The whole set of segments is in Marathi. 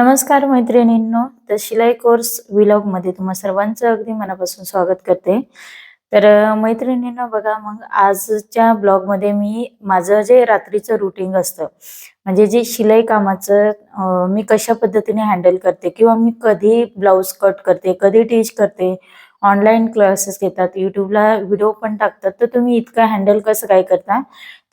नमस्कार मैत्रिणींनो तर शिलाई कोर्समध्ये तुम्हा सर्वांचं अगदी मनापासून स्वागत करते. तर मैत्रिणींना मैत्रिणींनो बघा मग आजच्या ब्लॉगमध्ये मी माझं जे रात्रीचं रुटीन असतं म्हणजे जे शिलाई कामाचं मी कशा पद्धतीने हँडल करते किंवा मी कधी ब्लाऊज कट करते कधी टीच करते ऑनलाईन क्लासेस घेतात युट्यूबला व्हिडिओ पण टाकतात तर तुम्ही इतकं हँडल कसं काय करता?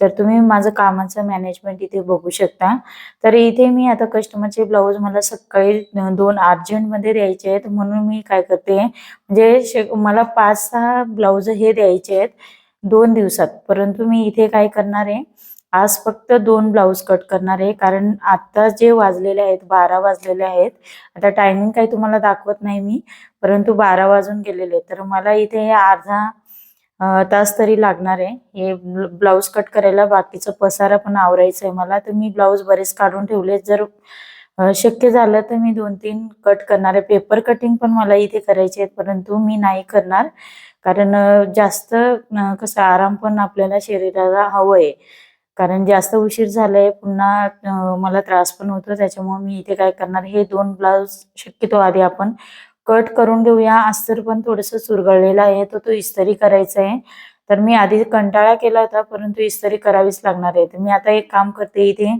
तर तुम्ही माझं कामाचं मॅनेजमेंट इथे बघू शकता. तर इथे मी आता कस्टमरचे ब्लाऊज मला सकाळी दोन अर्जंटमध्ये द्यायचे आहेत. म्हणून मी काय करते म्हणजे शे- मला पाच सहा ब्लाऊज हे द्यायचे आहेत दोन दिवसात. परंतु मी इथे काय करणार आहे आज फक्त दोन ब्लाऊज कट करणार आहे कारण आता जे वाजलेले आहेत बारा वाजलेले आहेत. आता टायमिंग काही तुम्हाला दाखवत नाही मी परंतु बारा वाजून गेलेले आहेत. तर मला इथे अर्धा तास तरी लागणार आहे. हे ब्लाऊज कट करायला बाकीचं पसारा पण आवरायचं आहे मला. तर मी ब्लाऊज बरेच काढून ठेवले जर शक्य झालं तर मी दोन तीन कट करणार आहे. पेपर कटिंग पण मला इथे करायचे आहेत परंतु मी नाही करणार. कारण जास्त कसं आराम पण आपल्याला शरीराला हवं आहे. कारण जास्त उशीर झालाय पुन्हा मला त्रास पण होतो त्याच्यामुळे मी इथे काय करणार? हे दोन ब्लाऊज शक्यतो आधी आपण कट करून घेऊया. अस्तर पण थोडंसं चुरगळलेला आहे तर तो इस्तरी करायचा आहे. तर मी आधी कंटाळा केला होता परंतु इस्तरी करावीच लागणार आहे. तर मी आता एक काम करते इथे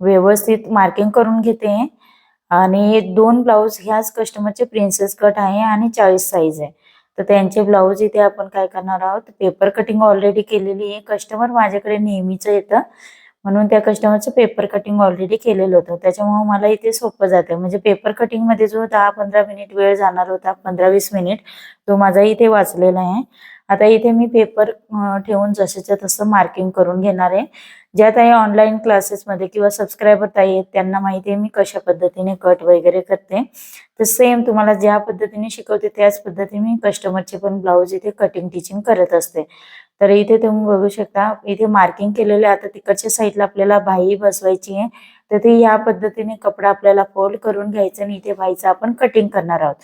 व्यवस्थित मार्किंग करून घेते. आणि दोन ब्लाऊज ह्याच कस्टमरचे प्रिन्सेस कट आहे आणि चाळीस साईज आहे. तर त्यांचे ब्लाऊज इथे आपण काय करणार आहोत? पेपर कटिंग ऑलरेडी केलेली आहे. कस्टमर माझ्याकडे नेहमीचं येतं. म्हणून त्या कस्टमरचं पेपर कटिंग ऑलरेडी केलेलं होतं. त्याच्यामुळे मला इथे सोपं जातं म्हणजे पेपर कटिंगमध्ये जो दहा पंधरा मिनिट वेळ जाणार होता पंधरा वीस मिनिट तो माझा इथे वाचलेला आहे. आता इथे मी पेपर ठेवून जसेच्या तसं मार्किंग करून घेणार आहे. ज्या ताई ऑनलाईन क्लासेसमध्ये किंवा सबस्क्रायबर ताई आहेत त्यांना माहिती आहे मी कशा पद्धतीने कट वगैरे करते. तर सेम तुम्हाला ज्या पद्धतीने शिकवते त्याच पद्धतीने मी कस्टमरचे पण ब्लाऊज इथे कटिंग टिचिंग करत असते. तर इथे तुम्ही बघू शकता इथे मार्किंग केलेले आता तिकडच्या साईडला आपल्याला बाई बसवायची आहे. तर ती या पद्धतीने कपडा आपल्याला फोल्ड करून घ्यायचा आणि इथे बाईचं आपण कटिंग करणार आहोत.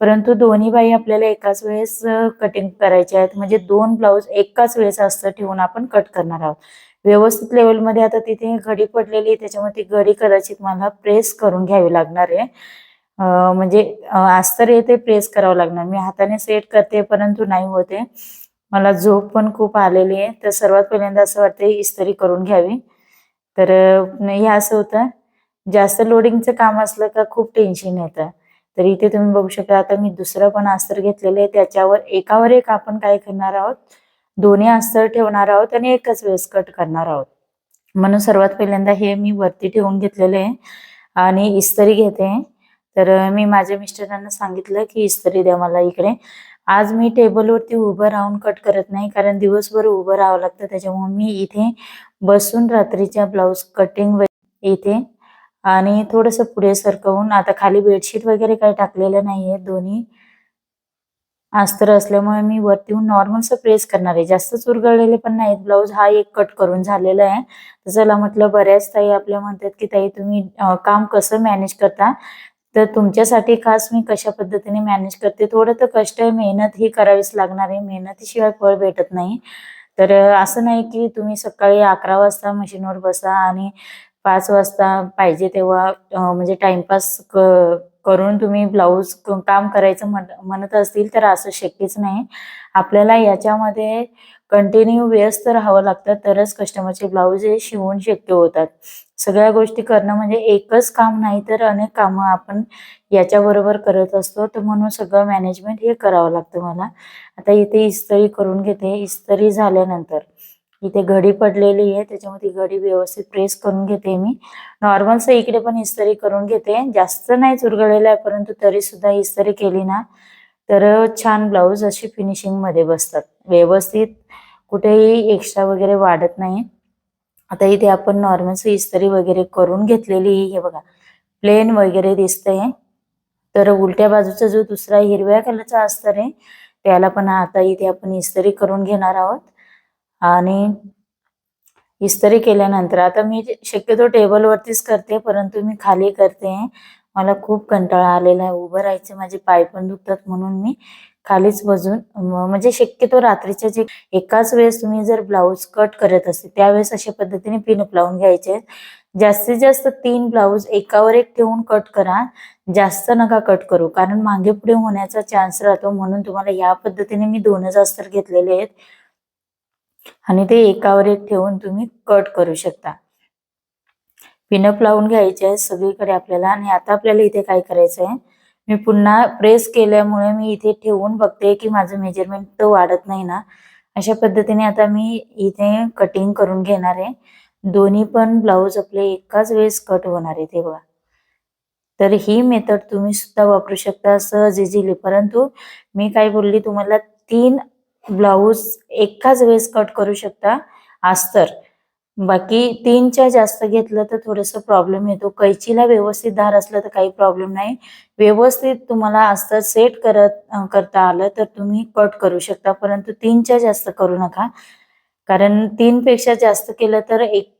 परंतु दोन्ही बाई आपल्याला एकाच वेळेस कटिंग करायचे आहेत. म्हणजे दोन ब्लाऊज एकाच वेळेस अस्तर ठेवून आपण कट करणार आहोत. व्यवस्थित लेवलमध्ये आता तिथे घडी पडलेली आहे त्याच्यामुळे ती घडी कदाचित मला प्रेस करून घ्यावी लागणार आहे. म्हणजे अस्तर येते प्रेस करावं लागणार. मी हाताने सेट करते परंतु नाही होते मला झोप पण खूप आलेली आहे. तर सर्वात पहिल्यांदा असं वाटतं इस्त्री करून घ्यावी. तर हे असं होतं. जास्त लोडिंगचं काम असलं का खूप टेन्शन येतं. तर इथे तुम्ही बघू शकता आता मी दुसरं पण अस्तर घेतलेलं आहे. त्याच्यावर एकावर एक आपण काय करणार आहोत? दोन्ही अस्तर ठेवणार आहोत आणि एकच वेळेस कट करणार आहोत. म्हणून सर्वात पहिल्यांदा हे मी वरती ठेवून घेतलेले आहे आणि इस्त्री घेते. तर मी माझ्या मिस्टरांना सांगितलं की इस्त्री द्या मला इकडे. आज मी टेबलवरती उभं राहून कट करत नाही कारण दिवसभर उभं राहावं लागतं. त्याच्यामुळे मी इथे बसून रात्रीच्या ब्लाऊज कटिंग इथे आणि थोडंसं पुढे सरकवून आता खाली बेडशीट वगैरे काही टाकलेलं नाहीये दोन्ही अस्तर असल्यामुळे मी वरती येऊन नॉर्मलचं प्रेस करणार आहे. जास्त चुरगळलेले पण नाहीत. ब्लाऊज हा एक कट करून झालेला आहे. तर चला म्हटलं बऱ्याच ताई आपल्या म्हणतात की ताई तुम्ही काम कसं मॅनेज करता? तर तुमच्यासाठी खास मी कशा पद्धतीने मॅनेज करते? थोडं तर कष्ट आहे. मेहनत ही करावीच लागणार आहे. मेहनतीशिवाय फळ भेटत नाही. तर असं नाही की तुम्ही सकाळी अकरा वाजता मशीनवर बसा आणि पाच वाजता पाहिजे तेव्हा म्हणजे टाइमपास करून तुम्ही ब्लाऊज काम करायचं म्हण म्हणत असतील तर असं शक्यच नाही. आपल्याला याच्यामध्ये कंटिन्यू व्यस्त राहावं लागतं तरच कस्टमरचे ब्लाऊज हे शिवून शक्य होतात. सगळ्या गोष्टी करणं म्हणजे एकच काम नाही तर अनेक कामं आपण याच्याबरोबर करत असतो. तर म्हणून सगळं मॅनेजमेंट हे करावं लागतं मला. आता इथे इस्त्री करून घेते. इस्त्री झाल्यानंतर इथे घडी पडलेली आहे त्याच्यामुळे ती घडी व्यवस्थित प्रेस करून घेते मी. नॉर्मलचं इकडे पण इस्त्री करून घेते. जास्त नाही चुरगळलेलं आहे परंतु तरी सुद्धा इस्त्री केली ना तर छान ब्लाऊज अशी फिनिशिंगमध्ये बसतात. व्यवस्थित कुठेही एक्स्ट्रा वगैरे वाढत नाही. आता इथे आपण नॉर्मलचं इस्त्री वगैरे करून घेतलेली हे बघा प्लेन वगैरे दिसतंय. तर उलट्या बाजूचा जो दुसरा हिरव्या कलरचा अस्तर आहे त्याला पण आता इथे आपण इस्त्री करून घेणार आहोत. आणि इस्त्री केल्यानंतर आता मी शक्यतो टेबलवरतीच करते परंतु मी खाली करते. मला खूप कंटाळा आलेला आहे उभं राहायचे माझे पाय पण दुखतात म्हणून मी खालीच बसून म्हणजे शक्यतो रात्रीच्या जे एकाच वेळेस तुम्ही जर ब्लाऊज कट करत असते त्यावेळेस अशा पद्धतीने पिनअप लावून घ्यायचे. जास्तीत जास्त तीन ब्लाऊज एकावर एक ठेवून कट करा जास्त नका कट करू कारण मागे पुढे होण्याचा चान्स राहतो म्हणून तुम्हाला या पद्धतीने मी दोनच अस्तर घेतलेले आहेत. आणि ते एकावर एक ठेवून तुम्ही कट करू शकता. पिनअप लावून घ्यायचे आहे सगळीकडे आपल्याला आणि आता आपल्याला इथे काय करायचं आहे? मी पुन्हा प्रेस केल्यामुळे मी इथे ठेवून बघते की माझं मेजरमेंट तर वाढत नाही ना. अशा पद्धतीने आता मी इथे कटिंग करून घेणार आहे. दोन्ही पण ब्लाऊज आपले एकाच वेळेस कट होणार आहे ते बघा. तर ही मेथड तुम्ही सुद्धा वापरू शकता सहज इझिली परंतु मी काय बोलली तुम्हाला तीन ब्लाऊज एकाच वेळेस कट करू शकता. अस्तर. बाकी तीनच्या जास्त घेतलं तर थोडस प्रॉब्लेम येतो. कैचीला व्यवस्थित धार असलं तर काही प्रॉब्लेम नाही. व्यवस्थित तुम्हाला अस्तर सेट करत करता आलं तर तुम्ही कट करू शकता. परंतु तीनच्या जास्त करू नका. कारण तीनपेक्षा जास्त केलं तर एक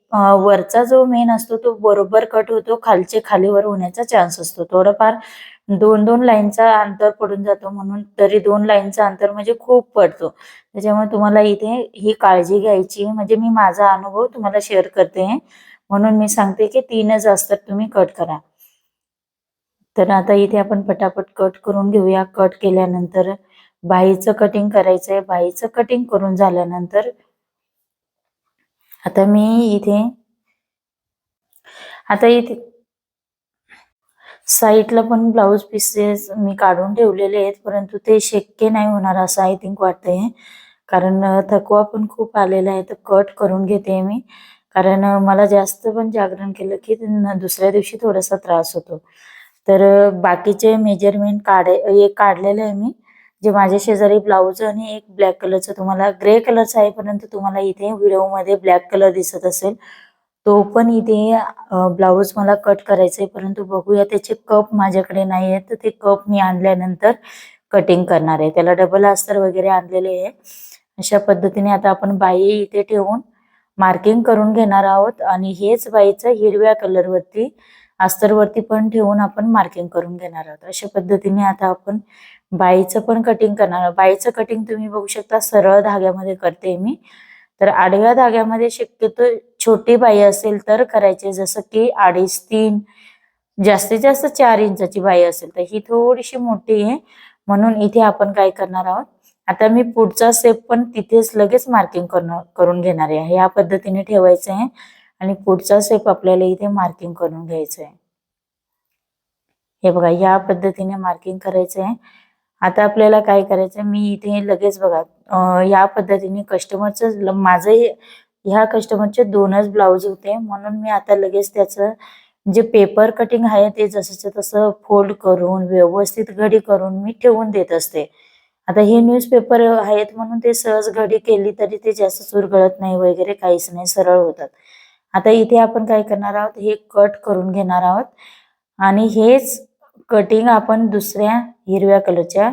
वरचा जो मेन असतो तो बरोबर कट होतो. खालचे खालीवर होण्याचा चान्स असतो. थोडंफार दोन दोन लाईनचा अंतर पडून जातो म्हणून तरी दोन लाईनचा अंतर म्हणजे खूप पडतो. त्याच्यामुळे तुम्हाला इथे ही काळजी घ्यायची म्हणजे मी माझा अनुभव तुम्हाला शेअर करते म्हणून मी सांगते की तीनच असतात तुम्ही कट करा. तर आता इथे आपण पटापट कट करून घेऊया. कट केल्यानंतर बाईचं कटिंग करायचंय. बाईचं कटिंग करून झाल्यानंतर आता मी इथे आता इथे साईडला पण ब्लाऊज पीसेस मी काढून ठेवलेले आहेत परंतु ते शक्य नाही होणार असं आय थिंक वाटतंय. कारण थकवा पण खूप आलेला आहे तर कट करून घेते मी. कारण मला जास्त पण जागरण केलं की दुसऱ्या दिवशी थोडासा त्रास होतो. तर बाकीचे मेजरमेंट काढे काढलेलं आहे मी जे माझ्या शेजारी ब्लाऊज आणि एक ब्लॅक कलरचं तुम्हाला ग्रे कलरचं आहे परंतु तुम्हाला इथे व्हिडिओमध्ये ब्लॅक कलर दिसत असेल. तो पण इथे ब्लाऊज मला कट करायचा आहे परंतु बघूया त्याचे कप माझ्याकडे नाही आहेत. तर ते कप मी आणल्यानंतर कटिंग करणार आहे. त्याला डबल अस्तर वगैरे आणलेले आहे. अशा पद्धतीने आता आपण बाई इथे ठेवून मार्किंग करून घेणार आहोत. आणि हेच बाईचं हिरव्या कलरवरती अस्तरवरती पण ठेवून आपण मार्किंग करून घेणार आहोत. अशा पद्धतीने आता आपण बाईचं पण कटिंग करणार बाईचं कटिंग तुम्ही बघू शकता. सरळ धाग्यामध्ये करते मी. तर आडव्या धाग्यामध्ये शक्यतो छोटी बाई असेल तर करायचे जसं की अडीच तीन जास्तीत जास्त चार इंचाची बाई असेल तर ही थोडीशी मोठी आहे. म्हणून इथे आपण काय करणार आहोत? आता मी पुढचा स्टेप पण तिथेच लगेच मार्किंग करून घेणार आहे. या पद्धतीने ठेवायचं आहे आणि पुढचा स्टेप आपल्याला इथे मार्किंग करून घ्यायचं आहे. हे बघा या पद्धतीने मार्किंग करायचं आहे. आता आपल्याला काय करायचं मी इथे लगेच बघा या पद्धतीने कस्टमरचं माझं ह्या कस्टमरचे दोनच ब्लाऊज होते. म्हणून मी आता लगेच त्याचं जे पेपर कटिंग आहे ते जसंच्या तसं फोल्ड करून व्यवस्थित घडी करून मी ठेवून देत असते. आता हे न्यूजपेपर आहेत म्हणून ते सहज घडी केली तरी ते जास्त चुरगळत नाही वगैरे काहीच नाही सरळ होतात. आता इथे आपण काय करणार आहोत? हे कट करून घेणार आहोत. आणि हेच कटिंग आपण दुसऱ्या हिरव्या कलरच्या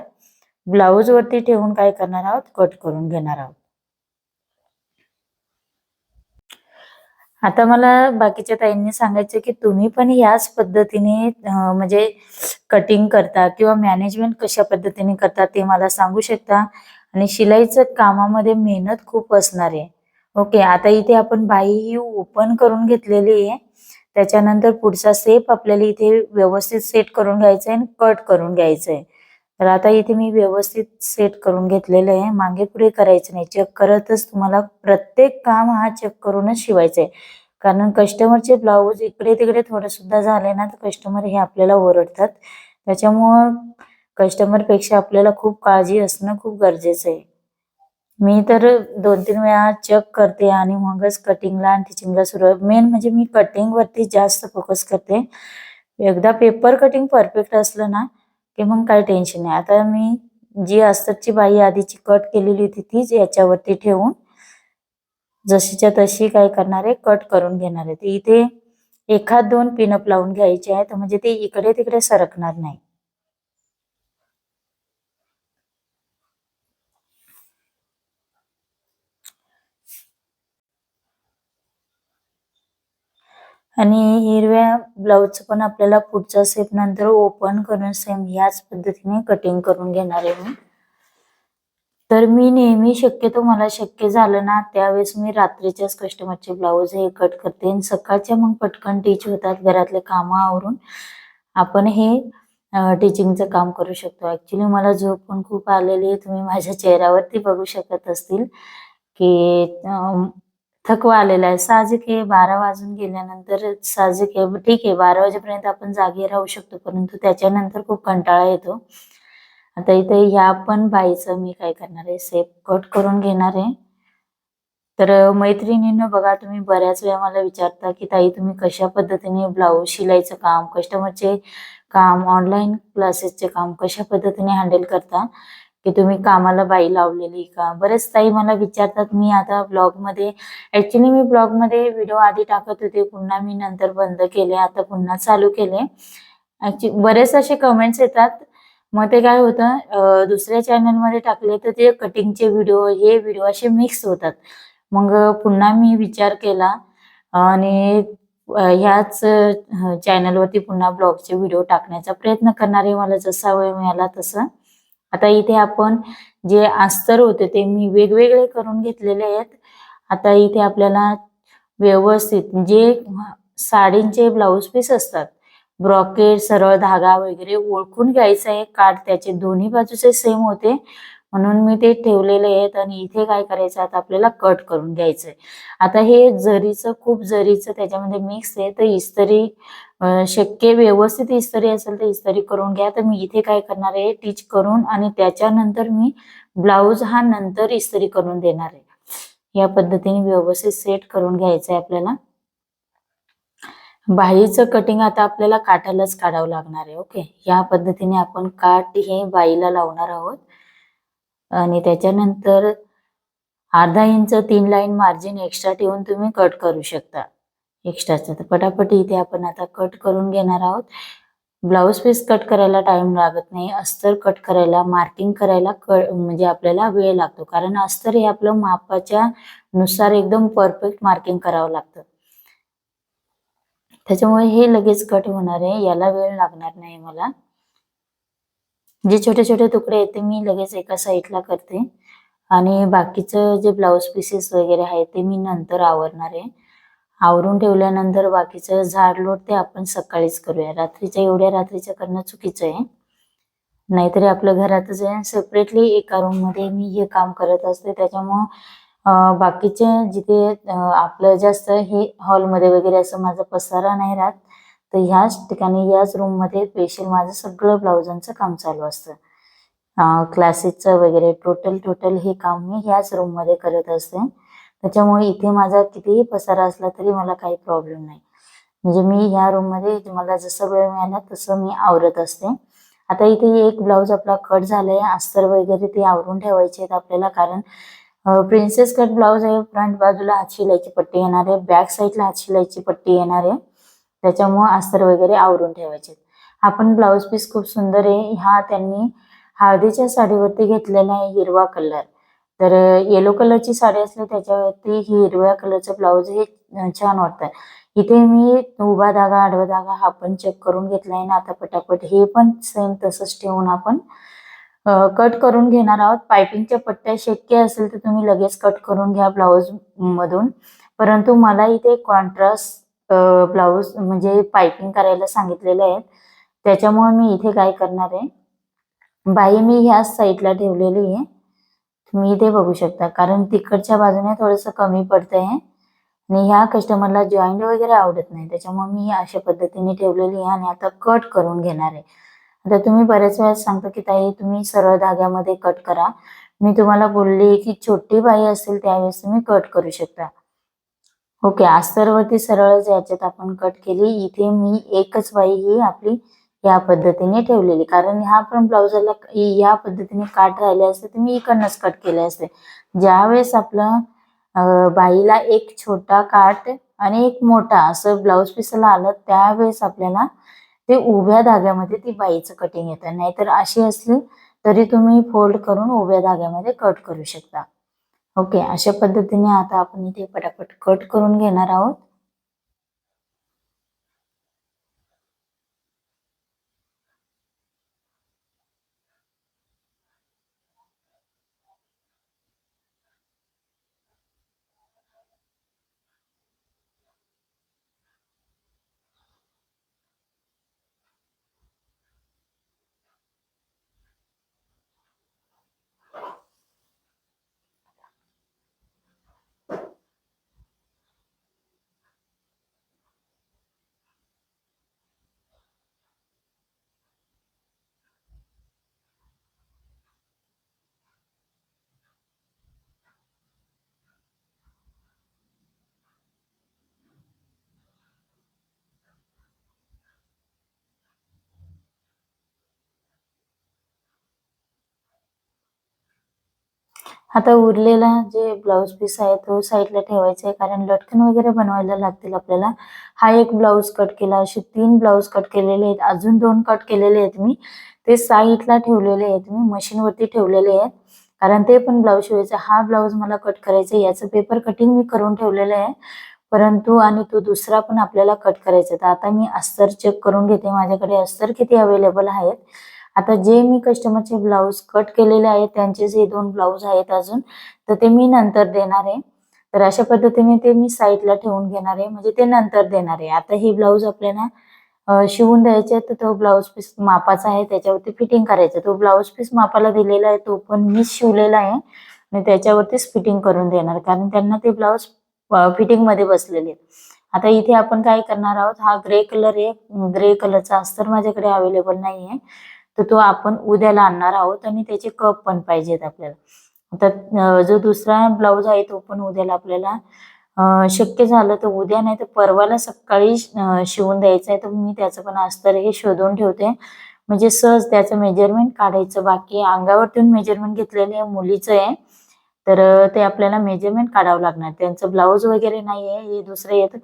ब्लाऊजवरती ठेवून काय करणार आहोत? कट करून घेणार आहोत. आता मला बाकीच्या ताईंनी सांगायचं की तुम्ही पण याच पद्धतीने म्हणजे कटिंग करता किंवा मॅनेजमेंट कशा पद्धतीने करता ते मला सांगू शकता. आणि शिलाईचं कामामध्ये मेहनत खूप असणार आहे. ओके आता इथे आपण बाई ही ओपन करून घेतलेली आहे. त्याच्यानंतर पुढचा सेप आपल्याला इथे व्यवस्थित सेट करून घ्यायचा आहे आणि कट करून घ्यायचं आहे तर आता इथे मी व्यवस्थित सेट करून घेतलेलं आहे. मागे पुढे करायचं नाही. चेक करतच तुम्हाला प्रत्येक काम हा चेक करूनच शिवायचं आहे कारण कस्टमरचे ब्लाऊज इकडे तिकडे थोडं सुद्धा झाले ना तर कस्टमर हे आपल्याला ओरडतात. त्याच्यामुळं कस्टमरपेक्षा आपल्याला खूप काळजी असणं खूप गरजेचं आहे. मी तर दोन तीन वेळा चेक करते आणि मगच कटिंगला आणि टिचिंगला सुरू मेन म्हणजे मी कटिंगवरती जास्त फोकस करते. एकदा पेपर कटिंग परफेक्ट असलं ना की मग काही टेन्शन नाही. आता मी जी अस्तरची बाई आधीची कट केलेली होती तीच याच्यावरती ठेवून जशीच्या तशी काय करणार आहे? कट करून घेणार आहे. इथे एखाद दोन पिनअप लावून घ्यायचे आहेत. म्हणजे ते इकडे तिकडे सरकणार नाही. आणि हिरव्या ब्लाऊज पण आपल्याला पुढचा सेप नंतर ओपन करून सेम याच पद्धतीने कटिंग करून घेणार आहे मी. तर मी नेहमी शक्यतो मला शक्य झालं ना त्यावेळेस मी रात्रीच्याच कस्टमरचे ब्लाऊज हे कट करते. आणि सकाळच्या मग पटकन टीच होतात घरातले कामं आवरून. आपण हे टीचिंगचं काम करू शकतो. ऍक्च्युली मला झोप पण खूप आलेली आहे. तुम्ही माझ्या चेहऱ्यावरती बघू शकत असतील की थकवा आलेला आहे. साहजिक आहे बारा वाजून गेल्यानंतर साहजिक आहे. ठीक आहे बारा वाजेपर्यंत आपण जागे राहू शकतो परंतु त्याच्यानंतर खूप कंटाळा येतो. आता इथे ह्या पण बाईचं मी काय करणार आहे सेप कट करून घेणार आहे. तर मैत्रिणीनं बघा तुम्ही बऱ्याच वेळा मला विचारता की ताई तुम्ही कशा पद्धतीने ब्लाऊज शिलाईचं काम कस्टमरचे काम ऑनलाईन क्लासेसचे काम कशा पद्धतीने हँडल करता? की तुम्ही कामाला बाई लावलेली का? बरेच ताई मला विचारतात मी आता ब्लॉगमध्ये ॲक्च्युली ऍक्च्युली मी ब्लॉगमध्ये व्हिडिओ आधी टाकत होते पुन्हा मी नंतर बंद केले आता पुन्हा चालू केले. ॲक्च्युली बरेच असे कमेंट्स येतात मग ते काय होतं दुसऱ्या चॅनलमध्ये टाकले तर ते कटिंगचे व्हिडिओ हे व्हिडिओ असे मिक्स होतात. मग पुन्हा मी विचार केला आणि ह्याच चॅनलवरती पुन्हा ब्लॉगचे व्हिडिओ टाकण्याचा प्रयत्न करणार आहे मला जसा वेळ मिळाला तसं. आता इथे आपण जे अस्तर होते ते मी वेगवेगळे करून घेतलेले आहेत. आता इथे आपल्याला व्यवस्थित जे साडींचे ब्लाऊज पीस असतात ब्रॉकेट सरळ धागा वगैरे ओळखून घ्यायचं आहे. कार्ड त्याचे दोन्ही बाजूचे सेम होते. म्हणून मी ते ठेवलेले आहेत आणि इथे काय करायचं आता आपल्याला कट करून घ्यायचं आहे. आता हे जरीचं खूप जरीचं त्याच्यामध्ये मिक्स आहे. तर इस्त्री शक्य व्यवस्थित इस्तरी असेल तर इस्तरी करून घ्या. तर मी इथे काय करणार आहे? टीच करून आणि त्याच्यानंतर मी ब्लाऊज हा नंतर इस्त्री करून देणार आहे. या पद्धतीने व्यवस्थित सेट करून घ्यायचं आहे आपल्याला. बाईचं कटिंग आता आपल्याला काठालाच काढावं लागणार आहे ओके या पद्धतीने आपण काठ हे बाईला लावणार आहोत. आणि त्याच्यानंतर अर्धा इंच तीन लाईन मार्जिन एक्स्ट्रा ठेवून तुम्ही कट करू शकता. एक्स्ट्राचं तर पटापट इथे आपण आता कट करून घेणार आहोत. ब्लाऊज पीस कट करायला टाइम लागत नाही. अस्तर कट करायला मार्किंग करायला क म्हणजे आपल्याला वेळ लागतो. कारण अस्तर हे आपलं मापाच्या नुसार एकदम परफेक्ट मार्किंग करावं लागतं. त्याच्यामुळे हे लगेच कट होणार आहे. याला वेळ लागणार नाही मला. जे छोटे छोटे तुकडे आहेत ते मी लगेच एका साईडला करते. आणि बाकीचं जे ब्लाऊज पीसेस वगैरे आहे ते मी नंतर आवरणार आहे. आवरून ठेवल्यानंतर बाकीचं झाड लोट ते आपण सकाळीच करूया. रात्रीच्या एवढ्या रात्रीच्या करणं चुकीचं आहे. नाहीतरी आपल्या घरातच आहे. सेपरेटली एका रूममध्ये मी हे काम करत असते. त्याच्यामुळं बाकीचे जिथे आपलं जास्त हे हॉलमध्ये वगैरे असं माझा पसारा नाही राहत तर ह्याच ठिकाणी ह्याच रूममध्ये स्पेशल माझं सगळं ब्लाउजांचं काम चालू असतं. क्लासेसचं वगैरे टोटल टोटल हे काम मी ह्याच रूममध्ये करत असते. त्याच्यामुळे इथे माझा कितीही पसारा असला तरी मला काही प्रॉब्लेम नाही. म्हणजे मी ह्या रूममध्ये मला जसं वेळ मिळाला तसं मी आवरत असते. आता इथे एक ब्लाऊज आपला कट झालाय अस्तर वगैरे ते आवरून ठेवायचे आहेत आपल्याला कारण प्रिन्सेस कट ब्लाऊज आहे फ्रंट बाजूला हात शिलाईची पट्टी येणार आहे बॅक साईडला हात शिलाईची पट्टी येणार आहे. त्याच्यामुळे अस्तर वगैरे आवरून ठेवायचे. आपण ब्लाऊज पीस खूप सुंदर आहे. हा त्यांनी हळदीच्या साडीवरती घेतलेला आहे हिरवा कलर तर येलो कलरची साडी असली त्याच्यावरती ही हिरव्या कलरचं ब्लाऊज हे छान वाटतं. इथे मी उभा धागा आडवा धागा हा पण चेक करून घेतला आहे ना आता पटापट हे पण सेम तसंच ठेवून आपण कट करून घेणार आहोत. पायपिंगच्या पट्ट्या शक्य असेल तर तुम्ही लगेच कट करून घ्या ब्लाऊज मधून. परंतु मला इथे कॉन्ट्रास्ट ब्लाऊज म्हणजे पायपिंग करायला सांगितलेले आहेत. त्याच्यामुळे मी इथे काय करणार आहे? बाई मी ह्याच साईडला ठेवलेली आहे. तुम्ही इथे बघू शकता. कारण तिकडच्या बाजूने थोडस कमी पडतंय. आणि ह्या कस्टमरला जॉईंट वगैरे आवडत नाही. त्याच्यामुळे मी अशा पद्धतीने ठेवलेली आहे आणि आता कट करून घेणार आहे. आता तुम्ही बऱ्याच वेळेस सांगता की ताई तुम्ही सरळ धाग्यामध्ये कट करा. मी तुम्हाला बोलली की छोटी बाई असेल त्यावेळेस तुम्ही कट करू शकता. ओके अस्तरवरती सरळच याच्यात आपण कट केली इथे मी एकच बाई ही आपली या पद्धतीने ठेवलेली. कारण ह्या पण ब्लाउजला या पद्धतीने काट राहिले असते तर मी इकडनंच कट केले असते. ज्यावेळेस आपलं बाईला एक छोटा काट आणि एक मोठा असं ब्लाउज पिसला आलं त्यावेळेस आपल्याला ते उभ्या धाग्यामध्ये ती बाईचं कटिंग येतं. नाहीतर अशी असली तरी तुम्ही फोल्ड करून उभ्या धाग्यामध्ये कट करू शकता. ओके अशा पद्धतीने आता आपण इथे पटापट कट करून घेणार आहोत. आता उरलेला जे ब्लाऊज पीस आहे तो साईडला ठेवायचा आहे कारण लटकन वगैरे बनवायला लागतील आपल्याला. हा एक ब्लाऊज कट केला असे तीन ब्लाऊज कट केलेले आहेत अजून दोन कट केलेले आहेत मी. ते साईडला ठेवलेले आहेत मी मशीनवरती ठेवलेले आहेत. कारण ते पण ब्लाऊज शिवायचं हा ब्लाऊज मला कट करायचा आहे. याचं पेपर कटिंग मी करून ठेवलेलं आहे. परंतु आणि तो दुसरा पण आपल्याला कट करायचा आहे. तर आता मी अस्तर चेक करून घेते माझ्याकडे अस्तर किती अवेलेबल आहेत. आता जे मी कस्टमरचे ब्लाऊज कट केलेले आहेत त्यांचे जे दोन ब्लाऊज आहेत अजून तर ते मी नंतर देणार आहे. तर अशा पद्धतीने ते मी साईडला ठेवून घेणार आहे म्हणजे ते नंतर देणार आहे. आता हे ब्लाऊज आपल्याला शिवून द्यायचे तर तो ब्लाऊज पीस मापाचा आहे त्याच्यावरती फिटिंग करायचं तो ब्लाऊज पीस मापाला दिलेला आहे तो पण मीच शिवलेला आहे आणि त्याच्यावरतीच फिटिंग करून देणार कारण त्यांना ते ब्लाऊज फिटिंगमध्ये बसलेले आहेत. आता इथे आपण काय करणार आहोत हा ग्रे कलर आहे. ग्रे कलरचा अस्तर माझ्याकडे अवेलेबल नाही आहे तर तो आपण उद्याला आणणार आहोत आणि त्याचे कप पण पाहिजेत आपल्याला. तर जो दुसरा ब्लाऊज आहे तो पण उद्याला आपल्याला शक्य झालं तर उद्या नाही तर परवाला सकाळी शिवून द्यायचं आहे तर मी त्याचं पण अस्तर हे शोधून ठेवते. म्हणजे सहज त्याचं मेजरमेंट काढायचं. बाकी अंगावरतून मेजरमेंट घेतलेलं आहे मुलीचं आहे. तर ते आपल्याला मेजरमेंट काढावं लागणार. त्यांचं ब्लाऊज वगैरे नाही आहे हे दुसरे येत.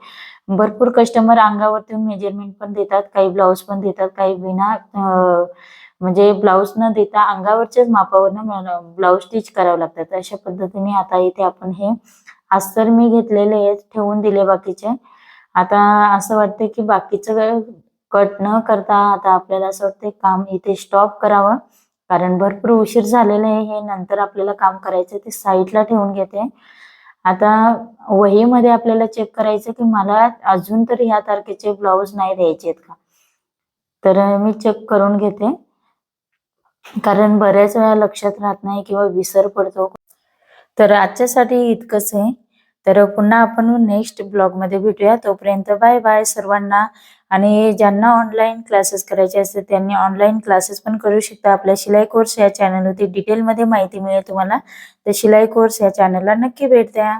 भरपूर कस्टमर अंगावरती मेजरमेंट पण देतात काही ब्लाऊज पण देतात काही बिना म्हणजे ब्लाऊज न देता अंगावरच्याच मापावरनं ब्लाऊज स्टिच करावं लागतात. अशा पद्धतीने आता इथे आपण हे अस्तर मी घेतलेले आहेत ठेवून दिले बाकीचे. आता असं वाटतं की बाकीचं कट न करता आता आपल्याला असं वाटतं काम इथे स्टॉप करावं. कारण भरपूर उशीर झालेला आहे. हे नंतर आपल्याला काम करायचं ते साईडला ठेवून घेते. आता वहीमध्ये आपल्याला चेक करायचं की मला अजून तरी ह्या तारखेचे ब्लाऊज नाही द्यायचे आहेत का? तर मी चेक करून घेते. कारण बऱ्याच वेळा लक्षात राहत नाही किंवा विसर पडतो. तर आजच्यासाठी इतकंच आहे. तर पुन्हा आपण नेक्स्ट ब्लॉगमध्ये भेटूया. तोपर्यंत बाय बाय सर्वांना आणि ज्यांना ऑनलाईन क्लासेस करायचे असतात त्यांनी ऑनलाईन क्लासेस पण करू शकता. आपल्या शिलाई कोर्स या चॅनलवरती डिटेलमध्ये माहिती मिळेल तुम्हाला. तर शिलाई कोर्स या चॅनलला नक्की भेट द्या.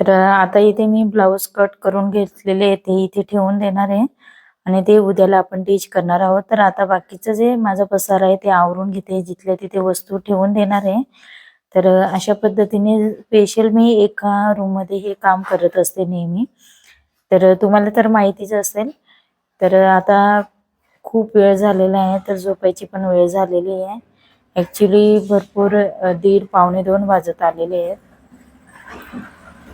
तर आता इथे मी ब्लाऊज कट करून घेतलेले ते इथे ठेवून देणार आहे. आणि ते उद्याला आपण टीच करणार आहोत. तर आता बाकीचं जे माझा पसार आहे ते आवरून घेते जिथल्या तिथे वस्तू ठेवून देणार आहे. तर अशा पद्धतीने स्पेशल मी एका रूममध्ये हे काम करत असते नेहमी. तर तुम्हाला तर माहितीच असेल. तर आता खूप वेळ झालेला आहे तर झोपायची पण वेळ झालेली आहे. ऍक्च्युली भरपूर दीड पावणे दोन वाजत आलेले आहेत.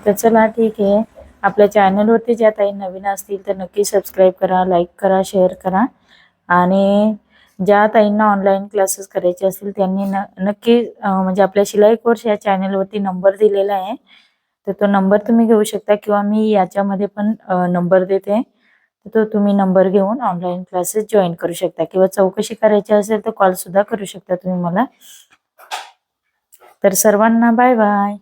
तर चला ठीक आहे. आपल्या चॅनलवरती ज्या ताई नवीन असतील तर नक्की सबस्क्राईब करा लाईक करा शेअर करा. आणि ज्या ताईंना ऑनलाईन क्लासेस करायचे असतील त्यांनी न नक्की म्हणजे आपल्या शिलाई कोर्स या चॅनलवरती नंबर दिलेला आहे. तर तो नंबर तुम्ही घेऊ शकता किंवा मी याच्यामध्ये पण नंबर देते. तर तो तुम्ही नंबर घेऊन ऑनलाईन क्लासेस जॉईन करू शकता किंवा चौकशी करायची असेल तर कॉल सुद्धा करू शकता तुम्ही मला. तर सर्वांना बाय बाय